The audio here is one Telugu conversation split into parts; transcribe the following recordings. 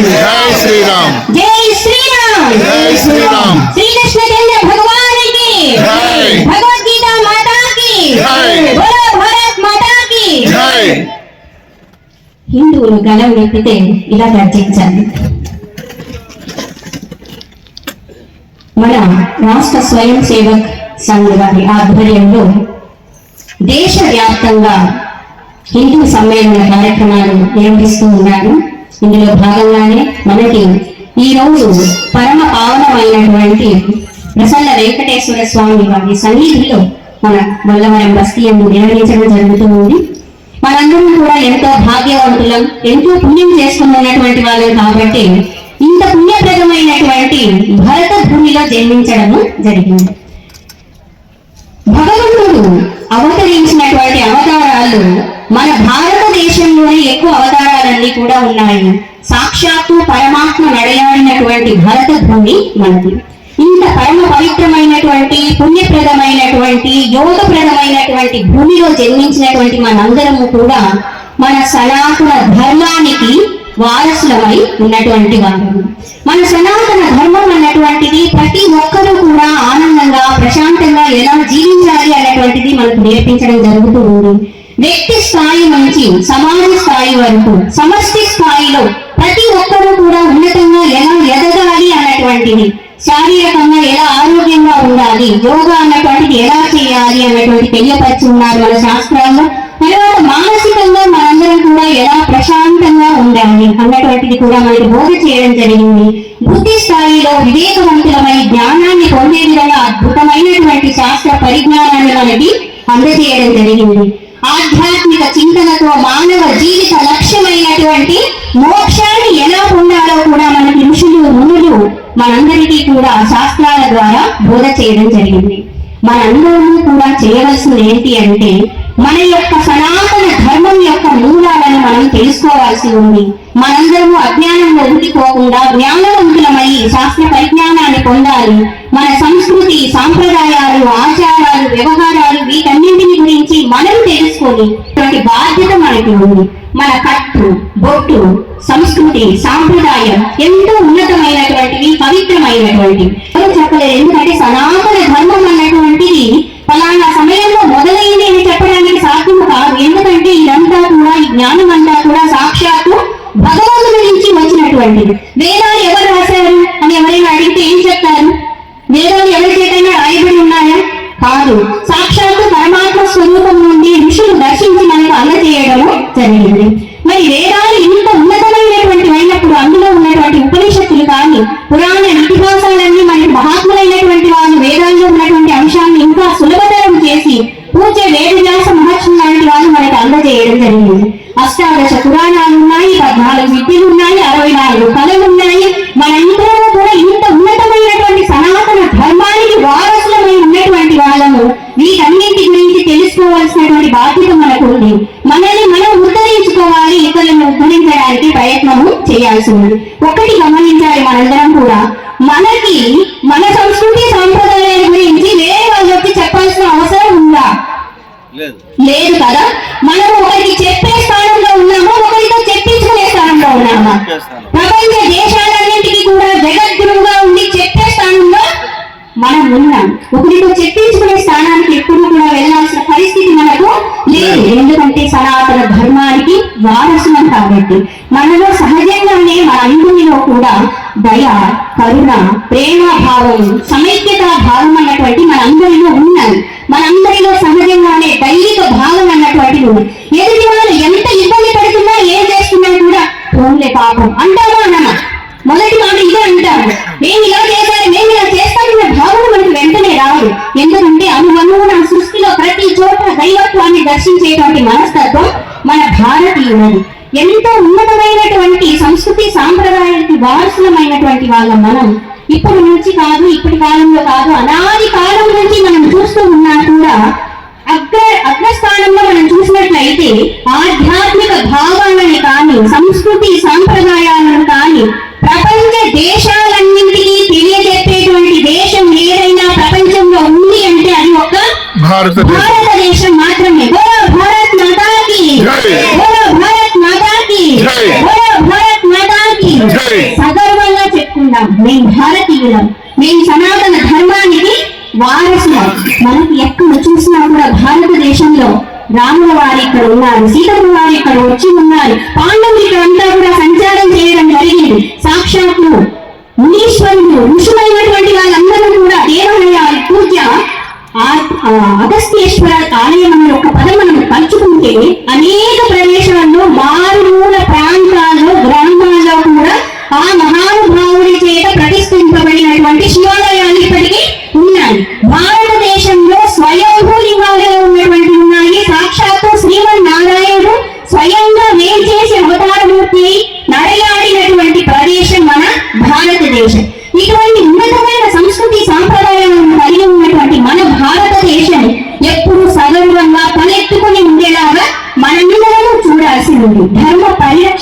జై శ్రీరామ్ జై శ్రీరామ్ జై శ్రీరామ్ జై. భగవద్గీత మాతాకి జై. బోలో భారత్ మాతాకి జై హిందువులు గలం ఎత్తితే ఇలా గర్జించాలి మన రాష్ట్ర స్వయం సేవక్ సంఘ్ వారి ఆధ్వర్యంలో దేశవ్యాప్తంగా హిందూ సమ్మేళన కార్యక్రమాలు నిర్వహిస్తూ ఉన్నారు ఇందులో భాగంగానే మనకి ఈ రోజు పరమ పావనమైనటువంటి ప్రసన్న వెంకటేశ్వర స్వామి వారి సన్నిధిలో మన మల్లవరం బస్తీ నిర్వహించడం జరుగుతూ ఉంది. మనందరం కూడా ఎంతో భాగ్యవంతులం ఎంతో పుణ్యం చేసుకున్నటువంటి వాళ్ళం కాబట్టి ఇంత పుణ్యప్రదమైనటువంటి భరత భూమిలో జన్మించడము జరిగింది. భగవంతుడు అవతరించినటువంటి అవతారాలు మన భారతదేశంలోనే ఎక్కువ అవతారాలన్నీ కూడా ఉన్నాయి. సాక్షాత్తు పరమాత్మ నడయాడినటువంటి భరత భూమి మనది. ఇంత పరమ పవిత్రమైనటువంటి పుణ్యప్రదమైనటువంటి యోగప్రదమైనటువంటి భూమిలో జన్మించినటువంటి మనందరము కూడా మన సనాతన ధర్మానికి వారసులమై ఉన్నటువంటి వారు మన సనాతన ధర్మం అన్నటువంటిది ప్రతి ఒక్కరూ కూడా ఆనందంగా ప్రశాంతంగా ఎలా జీవించాలి అనేటువంటిది మనకు నేర్పించడం జరుగుతూ ఉంది. వ్యక్తి స్థాయి నుంచి సమాజ స్థాయి వరకు సమష్టి స్థాయిలో ప్రతి ఒక్కరూ కూడా ఉన్నతంగా ఎలా ఎదగాలి అన్నటువంటిది శారీరకంగా ఎలా ఆరోగ్యంగా ఉండాలి యోగా అన్నటువంటిది ఎలా చేయాలి అన్నటువంటి తెలియపరిచి ఉన్నారు మన శాస్త్రాల్లో. తర్వాత మానసికంగా మనందరం కూడా ఎలా ప్రశాంతంగా ఉండాలి అన్నటువంటిది కూడా మనకి బోధ చేయడం జరిగింది. బుద్ధి స్థాయిలో వివేకవంతులమై జ్ఞానాన్ని పొందే విధంగా అద్భుతమైనటువంటి శాస్త్ర పరిజ్ఞానాన్ని మనకి అందజేయడం జరిగింది. ఆధ్యాత్మిక చింతనతో మానవ జీవిత లక్ష్యమైనటువంటి మోక్షాన్ని ఎలా పొందాలో కూడా మనకి ఋషులు మునులు మనందరికీ కూడా శాస్త్రాల ద్వారా బోధ చేయడం జరిగింది. మనందరము కూడా చేయవలసింది ఏంటి అంటే మన యొక్క సనాతన ధర్మం యొక్క మూలాలను మనం తెలుసుకోవాల్సి ఉంది. మనందరము అజ్ఞానంలో ఉండిపోకుండా జ్ఞానవంతులమై శాస్త్ర పరిజ్ఞానాన్ని పొందాలి. మన సంస్కృతి సాంప్రదాయాలు ఆచారాలు వ్యవహారాలు వీటన్నింటిని గురించి మనం తెలుసుకొని ప్రతి బాధ్యత మనకి ఉంది. మన కట్టు బొట్టు సంస్కృతి సాంప్రదాయం ఎంతో ఉన్నతమైనటువంటివి పవిత్రమైనటువంటివి. చెప్పలేదు ఎందుకంటే సనాతన ధర్మం అన్నటువంటిది ఫలానా సమయంలో మొదలు అని చెప్పడానికి సాధ్యము కాదు ఎందుకంటే ఇదంతా కూడా ఈ జ్ఞానం అంతా కూడా సాక్షాత్తు భగవంతుడి నుంచి వచ్చినటువంటిది. తెలుసుకోవాల్సినటువంటి బాధ్యత మనకు ఉంది. మనల్ని మనం ఉద్ధరించుకోవాలి ఇతరులను ఉద్ధరించడానికి ప్రయత్నము చేయాల్సి ఉంది ఒకటి గమనించాలి మనందరం కూడా మనకి లేదు. ఎందుకంటే సనాతన ధర్మానికి వారసులం కాబట్టి మనలో సహజంగానే మన అందరిలో కూడా దయ కరుణ ప్రేమ భావం సమైక్యత భావం అన్నటువంటి మనందరిలో ఉన్నాయి మనందరిలో సహజంగానే దైవిక భావం అన్నటువంటిది ఉంది. ఎదుటి వాళ్ళు ఎంత ఇబ్బంది పడుతున్నా ఏం చేస్తున్నా కూడా ఫోన్లే పాపం. అంటామా అన్నమా మొదటి మాట ఇదే అంటారు మేము ఇలా చేశారు మేము ఇలా చేస్తామన్న భావన మనకి వెంటనే రాదు. ఎందుకంటే ప్రతి చోట దైవత్వాన్ని దర్శించేటువంటి మనస్తత్వం మన భారతీయులది. ఎంతో ఉన్నతమైనటువంటి సంస్కృతి సాంప్రదాయానికి వారసులమైనటువంటి వాళ్ళ మనం. ఇప్పుడు నుంచి కాదు ఇప్పటి కాలంలో కాదు అనాది కాలం నుంచి మనం చూస్తూ ఉన్నా కూడా అగ్ర అగ్రస్థానంలో మనం చూసినట్లయితే ఆధ్యాత్మిక భావాలను కానీ సంస్కృతి సాంప్రదాయాలను కానీ ప్రపంచ దేశాలన్నింటినీ తెలియజెప్పేటువంటి దేశం ఏదైనా ప్రపంచంలో ఉంది అంటే అది ఒక భారతదేశం. భారతదేశం మాత్రమే. బోలో భారత్ మాతాకి. బోలో భారత్ మాతాకి. బోలో భారత్ మాతాకి. జై. మేము భారతీయులం. మేము సనాతన ధర్మానికి వారసులం. మనకి ఎక్కడ చూసినా కూడా భారతదేశంలో రాముల వారు ఇక్కడ ఉన్నారు సీతమ్మ వారు ఇక్కడ వచ్చి ఉన్నారు. పాండవులు ఇక్కడ అంతా కూడా సంచారం చేయడం జరిగింది. సాక్షాత్తు మునీశ్వరుడు ఋషులైనటువంటి వాళ్ళందరూ కూడా దేవాలయాలు పూజ ఆ- ఆ అగస్త్యేశ్వర ఆలయం అనే ఒక పదం మనం పంచుకుంటే అనేక ప్రదేశాల్లో మారుమూల ప్రాంతాల్లో గ్రామాల్లో కూడా ఆ మహానుభావుడి చేత ప్రతిష్ఠింపబడినటువంటి శివాలయాలు ఇప్పటికీ ఉన్నాయి. భారతదేశంలో స్వయంభూ లింగాలుగా ఉన్నటువంటి ఉన్నాయి. సాక్షాత్తు శ్రీమన్ నారాయణుడు స్వయంగా వేంచేసి అవతారమూర్తి నడయాడినటువంటి ప్రదేశం మన భారతదేశం.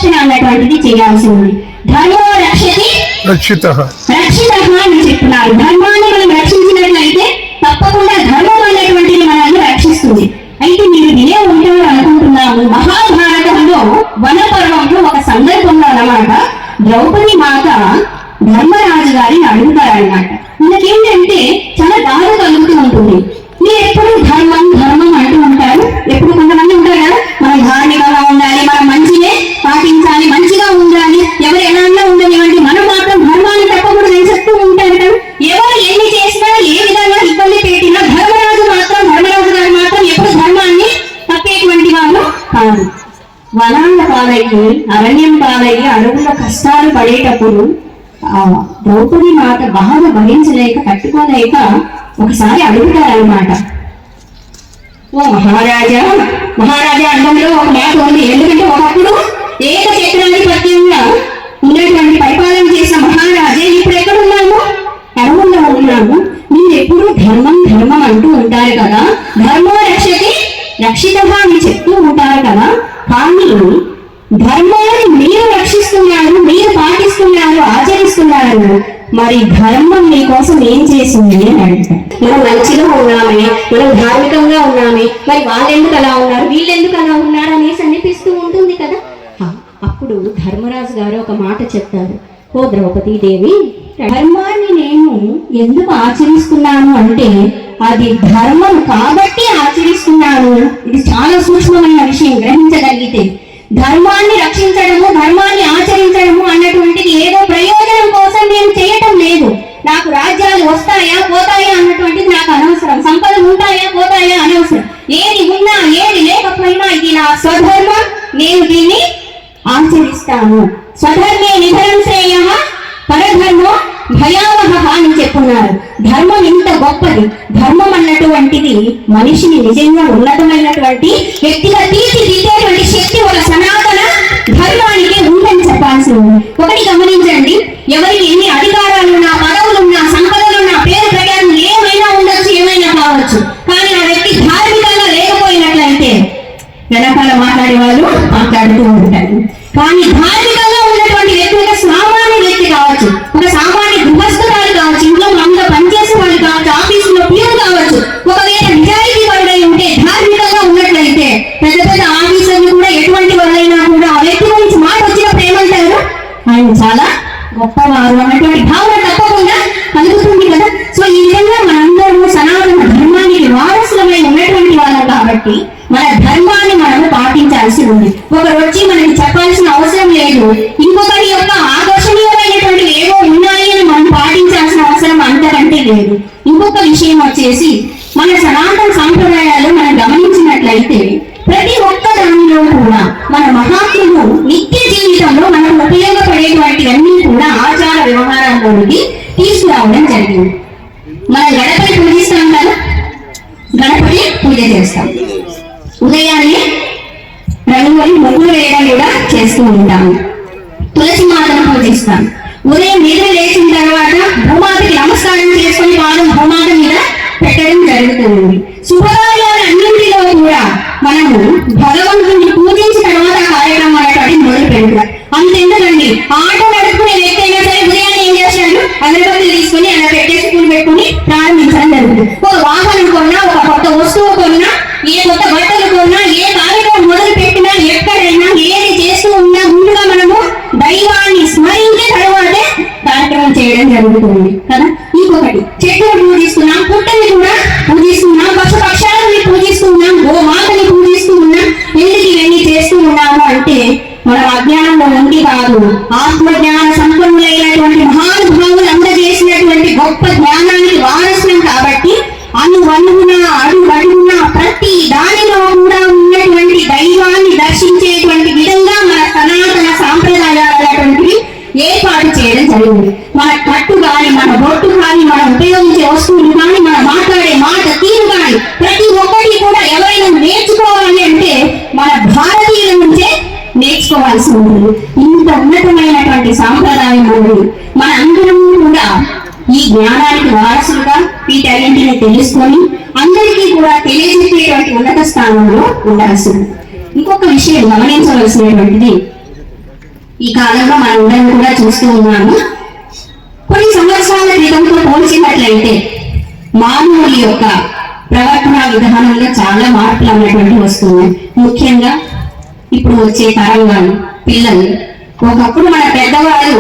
పరిరక్షణ అన్నటువంటిది చేయాల్సి ఉంది ధర్మో రక్షతి. రక్షిత. రక్షిత అని చెప్తున్నారు. ధర్మాన్ని మనం రక్షించినట్లయితే తప్పకుండా ధర్మం అనేటువంటిది మనల్ని రక్షిస్తుంది. అయితే మీరు వినే ఉంటారు అనుకుంటున్నాము మహాభారతంలో వన పర్వంలో ఒక సందర్భంలో అన్నమాట ద్రౌపది మాత ధర్మరాజు గారిని అడుగుతారన్నమాట. ఈయనకేంటంటే చాలా బాధ కలుగుతూ ఉంటుంది. పాలయ్యి అరణ్యం పాలయ్యి అడవుల కష్టాలు పడేటప్పుడు ఆ ద్రౌపది మాట బాధ భరించలేక కట్టుకోలేక ఒకసారి అడుగుతారనమాట ఓ మహారాజా మహారాజా అండంలో ఒక మాట ఉంది. ఎందుకంటే ఒకప్పుడు ఏక చక్రాధిపత్యంగా ఉన్నటువంటి పరిపాలన చేసిన మహారాజే ఇప్పుడు ఎక్కడ ఉన్నాము అడవుల్లో ఉన్నాము మీరు ఎప్పుడు ధర్మం ధర్మం అంటూ ఉంటారు కదా. ధర్మో రక్షతి రక్షిత అని చెప్తూ ఉంటారు కదా. కానీ ధర్మాన్ని మీరు రక్షిస్తున్నారు మీరు పాటిస్తున్నారు ఆచరిస్తున్నారు. మరి ధర్మం మీకోసం ఏం చేసింది అని అడుగుతారు. మనం మంచిగా ఉన్నామే మనం ధార్మికంగా ఉన్నామే మరి వాళ్ళెందుకు అలా ఉన్నారు వీళ్ళెందుకు అలా ఉన్నారు అనేసి అనిపిస్తూ ఉంటుంది కదా? అప్పుడు ధర్మరాజు గారు ఒక మాట చెప్తారు. ఓ ద్రౌపది దేవి ధర్మాన్ని నేను ఎందుకు ఆచరిస్తున్నాను అంటే అది ధర్మం కాబట్టి ఆచరిస్తున్నాను. ఇది చాలా సూక్ష్మమైన విషయం గ్రహించగలిగితే ధర్మాన్ని రక్షించడము ధర్మాన్ని ఆచరించడము అన్నటువంటిది ఏదో ప్రయోజనం కోసం నేను చేయటం లేదు. నాకు రాజ్యాలు వస్తాయా పోతాయా అన్నటువంటిది నాకు అనవసరం. సంపదలు ఉంటాయా పోతాయా అనవసరం. ఏది ఉన్నా ఏది లేకపోయినా ఇది నా స్వధర్మం. నేను దీన్ని ఆచరిస్తాను. స్వధర్మే నిధనం శ్రేయ పరధర్మం భయావహ అని చెప్పున్నారు. ధర్మం ఇంత గొప్పది. ధర్మం అన్నటువంటిది మనిషిని నిజంగా ఉన్నతమైనటువంటి వ్యక్తిగా తీర్చిదిద్దేటువంటి శక్తి ఒక సనాతన ధర్మానికి ఉందని చెప్పాల్సి ఉంది. ఒకటి గమనించండి. ఎవరికి ఎన్ని అధికారాలున్నా పదవులున్నా సంపదలున్నా పేరు ప్రకారం ఏమైనా ఉండొచ్చు ఏమైనా కావచ్చు. కానీ ఆ వ్యక్తి ధార్మికంగా లేకపోయినట్లయితే వెనకాల మాట్లాడే వాళ్ళు మాట్లాడుతూ ఉంటారు. కానీ ఆయన చాలా గొప్పవారు అన్నటువంటి భావన తప్పకుండా కలుగుతుంది కదా? సో ఈ విధంగా మనందరూ సనాతన ధర్మానికి వారసులమై ఉన్నటువంటి వాళ్ళం కాబట్టి మన ధర్మాన్ని మనం పాటించాల్సి ఉంది. ఒకరు వచ్చి మనకి చెప్పాల్సిన అవసరం లేదు. ఇంకొకరి యొక్క ఆకర్షణీయమైనటువంటి ఏవో ఉన్నాయి అని మనం పాటించాల్సిన అవసరం అంతకంటే లేదు. ఇంకొక విషయం వచ్చేసి వ్యవహారంలోనికి తీసుకురావడం జరిగింది. మనం గణపతి పూజిస్తాం కదా? గణపతి పూజ చేస్తాం. ఉదయాన్నే రంగులు ముగ్గులు వేయడం కూడా చేస్తూ ఉంటాము. తులసి మాతను పూజిస్తాం. ఉదయం నిద్ర లేచిన తర్వాత భూమాతకి నమస్కారం చేసుకుని పాదం భూమాత మీద పెట్టడం జరుగుతుంది. శుభకార్యాలు అన్నింటిలో కూడా మనము భగవంతుని పూజించిన తర్వాత కార్యక్రమం అనేటువంటి మొదలు పెడతాం అంతెందుకండి ఆట నడుపుకునే వ్యక్తి అయినా సరే ఉదయాన్నే ఏం చేస్తాడు? అగరబత్తులు తీసుకుని అలా పెట్టేసి పూలు పెట్టుకుని ప్రారంభించడం జరుగుతుంది. ఒక వాహనం కొన్నా ఒక కొత్త వస్తువు కొన్నా ఏ కొత్త బట్టలు కొన్నా ఏ కార్యక్రమం మొదలు పెట్టినా ఎక్కడైనా ఏది చేస్తూ ఉన్నా ముందుగా మనము దైవాన్ని స్మరించి తర్వాతే కార్యక్రమం చేయడం చేయడం జరుగుతుంది. కదా? ఇంకొకటి చెట్టును పూజిస్తున్నాం పుట్టని కూడా పూజిస్తున్నాం. అజ్ఞానంలో ఉంది కాదు. ఆత్మజ్ఞాన సంపన్నులైనటువంటి మహానుభావులు అందజేసినటువంటి గొప్ప జ్ఞానానికి వారసులం కాబట్టి అను వనుగున అడుగున ప్రతి దానిలో కూడా ఉన్నటువంటి దైవాన్ని దర్శించేటువంటి విధంగా మన సనాతన సాంప్రదాయాలటువంటివి ఏర్పాటు చేయడం జరిగింది. మన కట్టు కానీ మన బొట్టు కానీ మనం ఉపయోగించే వస్తువులు కానీ మనం మాట్లాడే మాట తీరు కానీ ప్రతి ఒక్కటి కూడా ఎవరైనా నేర్చుకోవాలి నేర్చుకోవాల్సి ఉంటుంది ఇంత ఉన్నతమైనటువంటి సాంప్రదాయం ఉంది. మన అందరం కూడా ఈ జ్ఞానానికి వారసులుగా వీటన్నింటిని తెలుసుకొని అందరికీ కూడా తెలియజెప్పేటువంటి ఉన్నత స్థానంలో ఉండాల్సింది ఇంకొక విషయం గమనించవలసినటువంటిది. ఈ కాలంలో మనం అందరం కూడా చూస్తూ ఉన్నాము. కొన్ని సంవత్సరాల క్రితంతో పోల్చినట్లయితే మానవుల యొక్క ప్రవర్తన విధానంలో చాలా మార్పులు అన్నటువంటి వస్తున్నాయి. ముఖ్యంగా ఇప్పుడు వచ్చే తరం పిల్లలు. ఒకప్పుడు మన పెద్దవాళ్ళు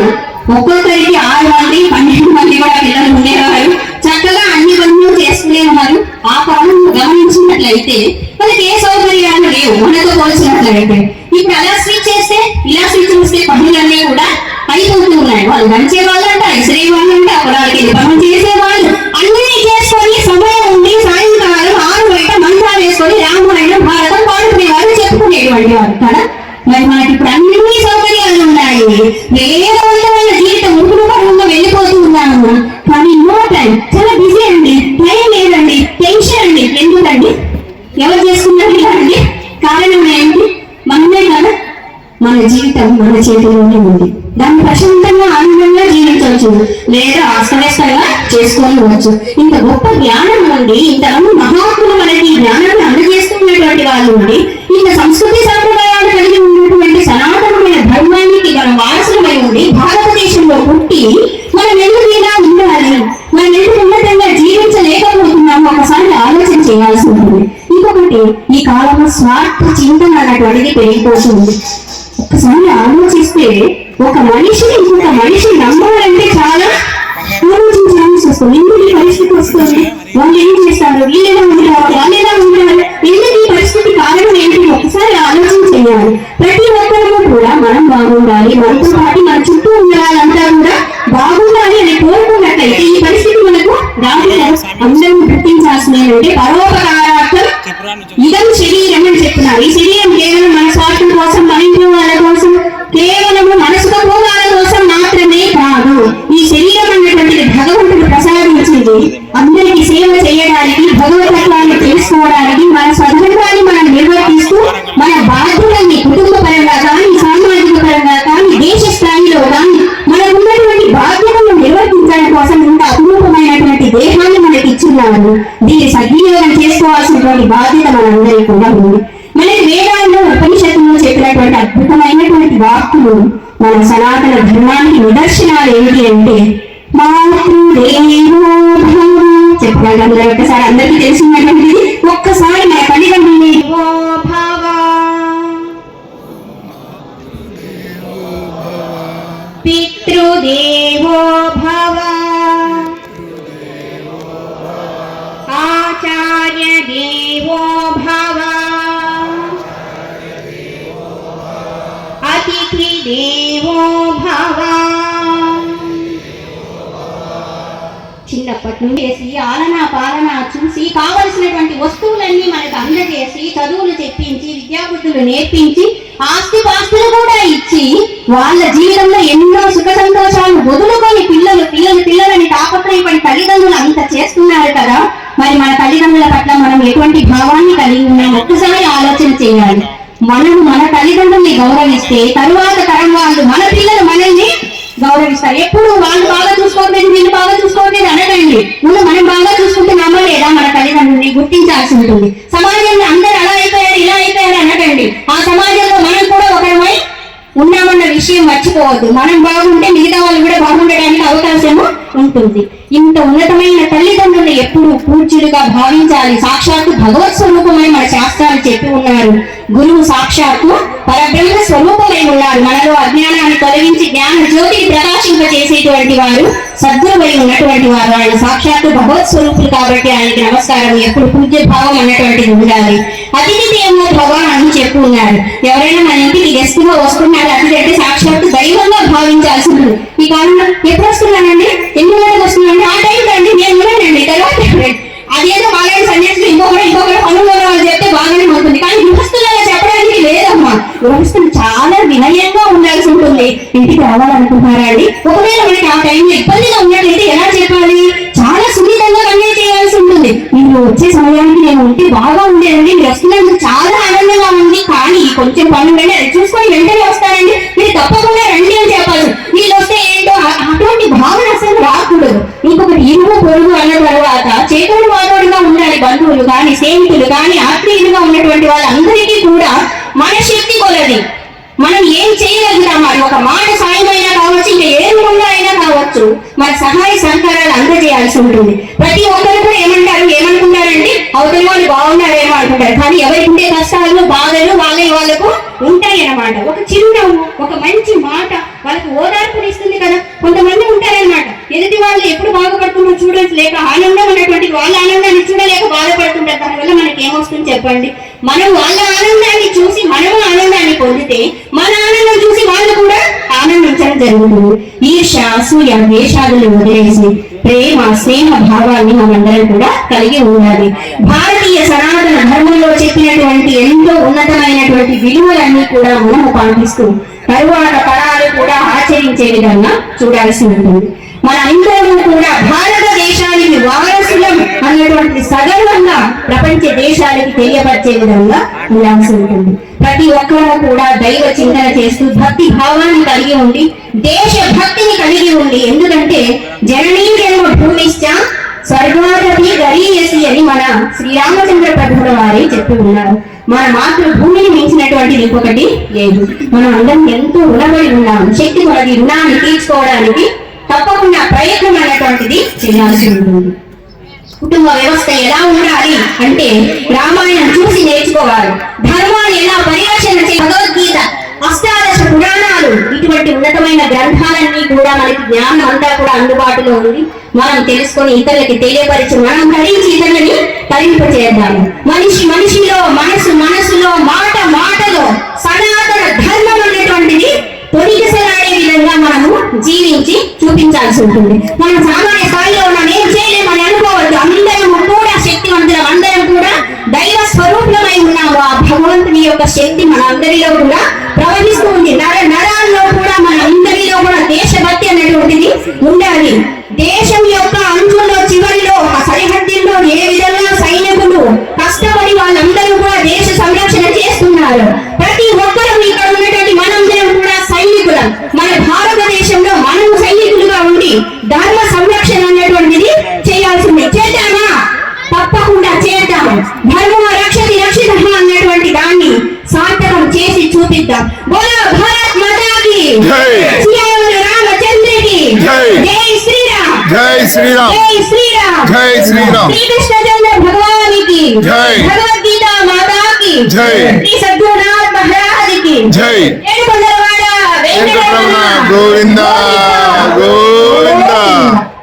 ఒక్కొక్కరికి ఆరు మంది పన్నెండు మంది కూడా పిల్లలు ఉండేవారు. చక్కగా అన్ని పనులు చేసుకునేవారు ఆ పనులు గమనించినట్లయితే వాళ్ళకి ఏ సౌకర్యాలు లేవు. మనతో పోల్చినట్లయితే ఇప్పుడు అలా స్విచ్ చేస్తే ఇలా స్విచ్ చేస్తే పనులన్నీ కూడా అయిపోతూ ఉన్నాయి వాళ్ళు దంచే వాళ్ళంట ఇసిరే వాళ్ళంట పొలాలకి వెళ్ళి పనులు చేసే వాళ్ళు అన్ని చేసుకొని సమయం ఉండి సాయంకాలం ఆరు బయట మంత్రాలు వేసుకొని రామాయణం చెప్పుకునేటువంటి వారు కదా మరి మనకి ఇప్పుడు అన్ని సౌకర్యాలు ఉన్నాయి. వేగవంతమైన జీవితం ఉరుకులు పరుగుగా వెళ్ళిపోతూ ఉన్నాము. కానీ నో టైం చాలా బిజీ అండి. టైం లేదండి. టెన్షన్ అండి. ఎందుకండి? ఎవరు చేసుకున్నారు ఇలా అండి కారణం ఏంటి? మనమే కదా. మన జీవితం మన చేతిలోనే ఉంది. దాన్ని ప్రశాంతంగా ఆనందంగా జీవించవచ్చు. లేదా అస్తవ్యస్తంగా చేసుకోవచ్చు ఇంత గొప్ప జ్ఞానం ఉండి ఇంతమంది మహాత్ములు మనకి జ్ఞానాన్ని అందజేస్తున్నటువంటి వాళ్ళు ఉండి వివిధ సంస్కృతి సంప్రదాయాలు కలిగి ఉన్నటువంటి సనాతనమైన ధర్మానికి మనం వారసులమై ఉండి భారతదేశంలో పుట్టి మనం ఎందుకు ఇలా ఉండాలి మనం ఎందుకు ఉన్నతంగా జీవించలేకపోతున్నాము ఒకసారి ఆలోచన చేయాల్సి ఉంటుంది. ఇంకొకటి ఈ కాలంలో స్వార్థ చింతన అన్నటువంటిది పెరిగిపోతుంది ఒకసారి ఆలోచిస్తే ఒక మనిషిని ఇంకొక మనిషి నమ్మాలంటే చాలా ఆలోచించాల్సి వస్తుంది ఈ పరిస్థితి వస్తుంది? వాళ్ళు ఏం చేస్తారు? వీళ్ళు ఎలా ఉంటారు వాళ్ళు ఎలా ఉంటారు ఎందుకు ఈ పరిస్థితి కారణం ఏంటి? ఒకసారి ఆలోచన చేయాలి. ప్రతి ఒక్కరు కూడా మనం బాగుండాలి. మనతో పాటు మన చుట్టూ ఉన్న వాళ్ళంతా కూడా బాగుండాలి అని కోరుకున్నట్లయితే ఈ పరిస్థితి మనకు రాదు అందరం గుర్తించాల్సింది ఏంటంటే పరోపకారార్థం ఇదం శరీరం అని చెప్తున్నారు. ఈ శరీరం కేవలం మన స్వార్థం కోసం చేయడానికి భగవతత్వాన్ని తెలుసుకోవడానికి మన స్వతంత్రాన్ని మనం నిర్వర్తిస్తూ మన బాధ్యతల్ని కుటుంబ పరంగా కానీ సామాజిక పరంగా కానీ దేశ స్థాయిలో కానీ మనకు ఉన్నటువంటి బాధ్యతలను నిర్వర్తించడం కోసం ఇంత అపురూపమైనటువంటి దేహాన్ని మనకి ఇచ్చిన్నారు దీన్ని సద్వినియోగం చేసుకోవాల్సినటువంటి బాధ్యత మనందరికీ కూడా ఉంది. మనకి వేదాల్లో ఉపనిషత్తుల్లో చెప్పినటువంటి అద్భుతమైనటువంటి వాక్కులు మన సనాతన ధర్మానికి నిదర్శనాలు ఏమిటి అంటే మాతృదేవో భవ ఒకసారి అందరికీ తెలిసినటువంటిది ఒక్కసారి మన తల్లిదండ్రుల్ని చిన్నప్పటి నుండి చేసి ఆలనా పాలన చూసి కావలసినటువంటి వస్తువులన్నీ మనకు అందజేసి చదువులు చెప్పించి విద్యాబుద్ధులు నేర్పించి ఆస్తి పాస్తులు కూడా ఇచ్చి వాళ్ళ జీవితంలో ఎన్నో సుఖ సంతోషాలు వదులుకొని పిల్లలు పిల్లలు పిల్లలని తాపత్రయపడి తల్లిదండ్రులు అంత చేస్తున్నారు కదా మరి మన తల్లిదండ్రుల పట్ల మనం ఎటువంటి భావాన్ని కలిగి ఉన్నాం ఒక్కసారి ఆలోచన చేయాలి. మనం మన తల్లిదండ్రుల్ని గౌరవిస్తే తరువాత తరం వాళ్ళు మన పిల్లలు మనల్ని గౌరవిస్తారు. ఎప్పుడు వాళ్ళు బాగా చూసుకోవట్లేదు వీళ్ళు బాగా చూసుకోవట్లేదు అనకండి. ముందు మనం బాగా చూసుకుంటే నమ్మలేదా? మన తల్లిదండ్రుల్ని గుర్తించాల్సి ఉంటుంది. సమాజంలో అందరు అలా అయిపోయారు ఇలా అయిపోయారు అనకండి. ఆ సమాజంలో మనం కూడా ఒకరమై ఉన్నామన్న విషయం మర్చిపోవద్దు. మనం బాగుంటే మిగతా వాళ్ళు కూడా బాగుండడానికి అవకాశము ఉంటుంది. ఇంత ఉన్నతమైన తల్లిదండ్రులు ఎప్పుడు పూజ్యులుగా భావించాలి. సాక్షాత్తు భగవత్ స్వరూపమని మన శాస్త్రాలు చెప్పి ఉన్నారు. గురువు సాక్షాత్తు పరబ్రహ్మ స్వరూపమై ఉన్నారు మనలో అజ్ఞానాన్ని తొలగించి జ్ఞాన జ్యోతిని ప్రకాశింప చేసేటువంటి వారు సద్గురువై ఉన్నటువంటి వారు. ఆయన సాక్షాత్తు భగవత్ స్వరూపులు కాబట్టి ఆయనకి నమస్కారం ఎప్పుడు పూజ్య భావం అన్నటువంటిది ఉండాలి. అతిథి దేవుడు భగవాన్ అని చెప్పుకున్నారు ఉన్నారు ఎవరైనా మన ఇంటికి గెస్ట్గా వస్తున్నారు అతిథి అంటే సాక్షాత్తు దైవంగా భావించాల్సి ఉంది ఈ కాలంలో ఎప్పుడు వస్తున్నారు ఎన్ని గంటలకు వస్తున్నానండి ఆ టైం రండి నేను ఉన్నానండి తర్వాత రండి. అదేదో బాగా సన్యాసులు ఇంకొకరు ఇంకొకరు పనులు వాళ్ళు చెప్తే బాగానే ఉంటుంది కానీ గృహస్థులుగా చెప్పడానికి లేదమ్మా గృహస్థులు చాలా వినయంగా ఉండాల్సి ఉంటుంది. ఇంటికి రావాలనుకుంటున్నారా అండి? ఒకవేళ మనకి ఆ టైంలో ఇబ్బందిగా ఉన్నట్లయితే ఎలా చెప్పాలి? చాలా సున్నితంగా కన్వే చేయాల్సి ఉంటుంది. మీరు వచ్చే సమయానికి నేను ఉంటే బాగా ఉండేదండి. మీరు వస్తున్నందుకు చాలా ఆనందంగా ఉంది. కానీ కొంచెం పనులు ఉండండి. అది చూసుకొని వెంటనే వస్తారండి మీరు తప్పకుండా రండి అని చెప్పాలి. వీళ్ళు వస్తే ఏంటో అటువంటి భావన అసలు రాకూడదు. ఇంకొకటి ఇరుగు పొరుగు అన్న తర్వాత చేతుడు వాదోడుగా ఉండాలి. బంధువులు కానీ స్నేహితులు కానీ ఆత్మీయులుగా ఉన్నటువంటి వాళ్ళందరికీ కూడా మన శక్తి కొలది. మనం ఏం చేయగలుగుతాం మరి ఒక మాట సాయమైనా కావచ్చు ఇంకా ఏ రూపంలో అయినా కావచ్చు మన సహాయ సహకారాలు అందజేయాల్సి ఉంటుంది. ప్రతి ఒక్కరు కూడా ఏమంటారు ఏమనుకుంటారండి? అవతల వాళ్ళు బాగున్నారేమో అనుకుంటారు కానీ ఎవరికి ఉండే కష్టాలు బాధలు వాళ్ళ వాళ్ళకు ఉంటాయి అన్నమాట ఒక చిరునవ్వు ఒక మంచి మాట వాళ్ళకి ఓదార్పునిస్తుంది కదా. కొంతమంది ఉంటారన్నమాట. ఎదుటి వాళ్ళు ఎప్పుడు బాగుపడుతుందో చూడలేక ఆనందం అనేటువంటి వాళ్ళ ఆనందాన్ని చూడలేక బాధపడుతుంటారు. దానివల్ల మనకి ఏమొస్తుంది చెప్పండి? మనం వాళ్ళ ఆనందాన్ని చూసి మనము ఆనందాన్ని పొందితే మన ఆనందం చూసి వాళ్ళు కూడా ఆనందించడం జరుగుతుంది. ఈర్ష అసూయ ద్వేషాలను వదిలేసి ప్రేమ స్నేహ భావాన్ని మనందరం కూడా కలిగి ఉండాలి. భారతీయ సనాతన ధర్మంలో చెప్పినటువంటి ఎంతో ఉన్నతమైనటువంటి విలువలన్నీ కూడా మనము పాటిస్తూ తరువాత తరాలు కూడా ఆచరించే విధంగా చూడాల్సి ఉంటుంది. మన అందరూ కూడా భారతదేశానికి వారసులం అన్నటువంటి సగర్వంగా ప్రపంచ దేశాలకి తెలియపరిచే విధంగా ఉండాల్సి ఉంటుంది. ప్రతి ఒక్కరూ కూడా దైవ చింతన చేస్తూ భక్తి భావాన్ని కలిగి ఉండి దేశ భక్తిని కలిగి ఉండి ఎందుకంటే జననీ జన్మ భూమిశ్చ స్వర్గాదపి గరీయసి అని మన శ్రీరామచంద్ర ప్రభుల వారే చెప్పి ఉన్నారు. మన మాతృభూమిని మించినటువంటిది ఇంకొకటి లేదు. మనం అందరం ఎంతో రుణపడి ఉన్నాము. శక్తి కొలది రుణాన్ని తీర్చుకోవడానికి తప్పకుండా ప్రయత్నం అనేటువంటిది చేయాల్సి ఉంటుంది. కుటుంబ వ్యవస్థ ఎలా ఉండాలి అంటే రామాయణం చూసి నేర్చుకోవాలి. ధర్మాన్ని ఎలా పరిరక్షణ చే భగవద్గీత అష్టాదశ పురాణాలు ఇటువంటి ఉన్నతమైన గ్రంథాలన్నీ కూడా మనకి జ్ఞానం అంతా కూడా అందుబాటులో ఉంది. మనం తెలుసుకొని ఇతరులకి తెలియపరిచి మనం ధరించి ఇతరులని తరింపచేద్దాము మనిషి మనిషిలో మనసు మనసులో మాట మాటలో సనాతన ధర్మం అనేటువంటిది తొలిగిసలాడే విధంగా మనము జీవించి చూపించాల్సి ఉంటుంది. మనం సామాన్య స్థాయిలో మనం ఏం చేయలేమని అనుకోవద్దు. అందరం కూడా శక్తివంతులం. అందరం కూడా దైవ స్వరూపులమై ఉన్నాము. ఆ భగవంతుని యొక్క శక్తి మన అందరిలో కూడా ప్రవహిస్తూ ఉంది. నర నరాల్లో కూడా మన అందరిలో కూడా దేశభక్తి అనేటువంటిది ఉండాలి. దేశం యొక్క అంచుల్లో చివరిలో ఆ సరిహద్దుల్లో ఏ విధంగా సైనికులు కష్టపడి వాళ్ళందరూ కూడా దేశ సంరక్షణ చేస్తున్నారు. ప్రతి ఒక్కరూ ఇక్కడ ఉన్నటువంటి మనందరం కూడా మన భారతదేశంలో మనం సైనికులుగా ఉండి ధర్మ సంరక్షణ అనేటువంటిది చేయాల్సింది. చేద్దామా? తప్పకుండా చేద్దాం. ధర్మ రక్షతి రక్షిత అన్నటువంటి దాన్ని సార్థకం చేసి చూపిద్దాం. బోలో భారత్ మాతాకి. జై. శ్రీరామ్. జై శ్రీరామ్. జై శ్రీరామ్. జై శ్రీరామ్. శ్రీకృష్ణచంద్ర భగవానికి జై. భగవద్గీత మాతాకి. జై. శ్రీ సద్గురునాథ్ మహారాజుకి. జై. 고인다 고인다